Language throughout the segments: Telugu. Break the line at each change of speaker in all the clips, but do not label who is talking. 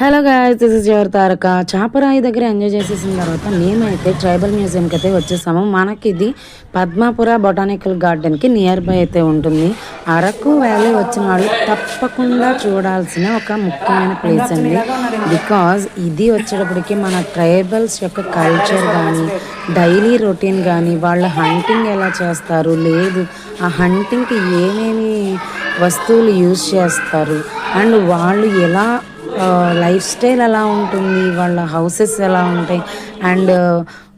Hello guys this is your Taraka Chaparai దగ్గర ఎంజాయ్ చేసేసిన తర్వాత మేమైతే ట్రైబల్ మ్యూజియంకి అయితే వచ్చేసాము. మనకి ఇది పద్మాపుర బొటానికల్ గార్డెన్కి నియర్ బై అయితే ఉంటుంది. అరకు వ్యాలీ వచ్చిన వాళ్ళు తప్పకుండా చూడాల్సిన ఒక ముఖ్యమైన ప్లేస్ అండి. బికాజ్ ఇది వచ్చేటప్పటికి మన ట్రైబల్స్ యొక్క కల్చర్ కానీ డైలీ రొటీన్ కానీ వాళ్ళ హంటింగ్ ఎలా చేస్తారు లేదు. ఆ హంటింగ్కి ఏమేమి వస్తువులు యూజ్ చేస్తారు అండ్ వాళ్ళు ఎలా లైఫ్ స్టైల్ ఎలా ఉంటుంది వాళ్ళ హౌసెస్ ఎలా ఉంటాయి అండ్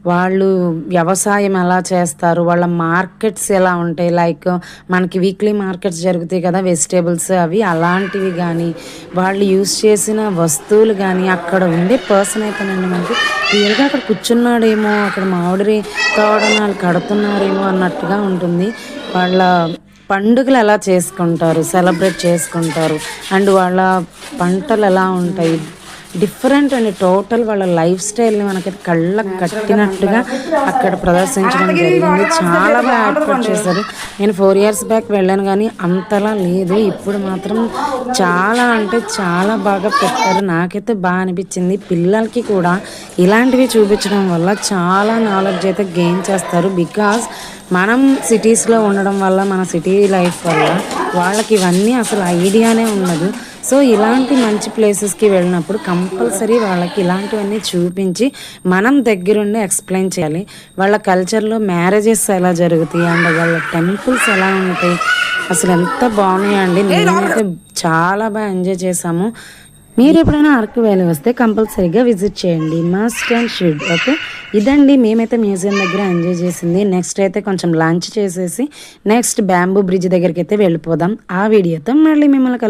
వాళ్ళు వ్యవసాయం ఎలా చేస్తారు వాళ్ళ మార్కెట్స్ ఎలా ఉంటాయి లైక్ మనకి వీక్లీ మార్కెట్స్ జరుగుతాయి కదా వెజిటేబుల్స్ అవి అలాంటివి కానీ వాళ్ళు యూస్ చేసిన వస్తువులు కానీ అక్కడ ఉండే పర్సన్ అయితేనండి మనకి రియల్గా అక్కడ కూర్చున్నాడేమో అక్కడ మామిడి తోడనాలు కడుతున్నారేమో అన్నట్టుగా ఉంటుంది. వాళ్ళ పండుగలు ఎలా చేసుకుంటారు సెలబ్రేట్ చేసుకుంటారు అండ్ వాళ్ళ పంటలు ఎలా ఉంటాయి డిఫరెంట్ అండ్ టోటల్ వాళ్ళ లైఫ్ స్టైల్ని మనకి కళ్ళకు కట్టినట్టుగా అక్కడ ప్రదర్శించడం జరిగింది. చాలా బాగా ఏర్పాటు చేశారు. నేను ఫోర్ ఇయర్స్ బ్యాక్ వెళ్ళాను కానీ అంతలా లేదు. ఇప్పుడు మాత్రం చాలా అంటే చాలా బాగా పెట్టారు. నాకైతే బాగా అనిపించింది. పిల్లలకి కూడా ఇలాంటివి చూపించడం వల్ల చాలా నాలెడ్జ్ అయితే గెయిన్ చేస్తారు. బికాస్ మనం సిటీస్లో ఉండడం వల్ల మన సిటీ లైఫ్ వల్ల వాళ్ళకి ఇవన్నీ అసలు ఐడియానే ఉండదు. సో ఇలాంటి మంచి ప్లేసెస్కి వెళ్ళినప్పుడు కంపల్సరీ వాళ్ళకి ఇలాంటివన్నీ చూపించి మనం దగ్గరుండి ఎక్స్ప్లెయిన్ చేయాలి. వాళ్ళ కల్చర్లో మ్యారేజెస్ ఎలా జరుగుతాయి అండ్ వాళ్ళ టెంపుల్స్ ఎలా ఉంటాయి. అసలు ఎంత బాగున్నాయండి. నేనైతే చాలా బాగా ఎంజాయ్ చేశాము మీరు ఎప్పుడైనా అరకు వ్యాలీ వస్తే కంపల్సరీగా విజిట్ చేయండి. మస్ట్ అండ్ షుడ్ ఓకే ఇదండి మేమైతే మ్యూజియం దగ్గర ఎంజాయ్ చేసింది. నెక్స్ట్ అయితే కొంచెం లంచ్ చేసేసి నెక్స్ట్ బ్యాంబూ బ్రిడ్జ్ దగ్గరికి అయితే వెళ్ళిపోదాం. ఆ వీడియోతో మళ్ళీ మిమ్మల్ని కలు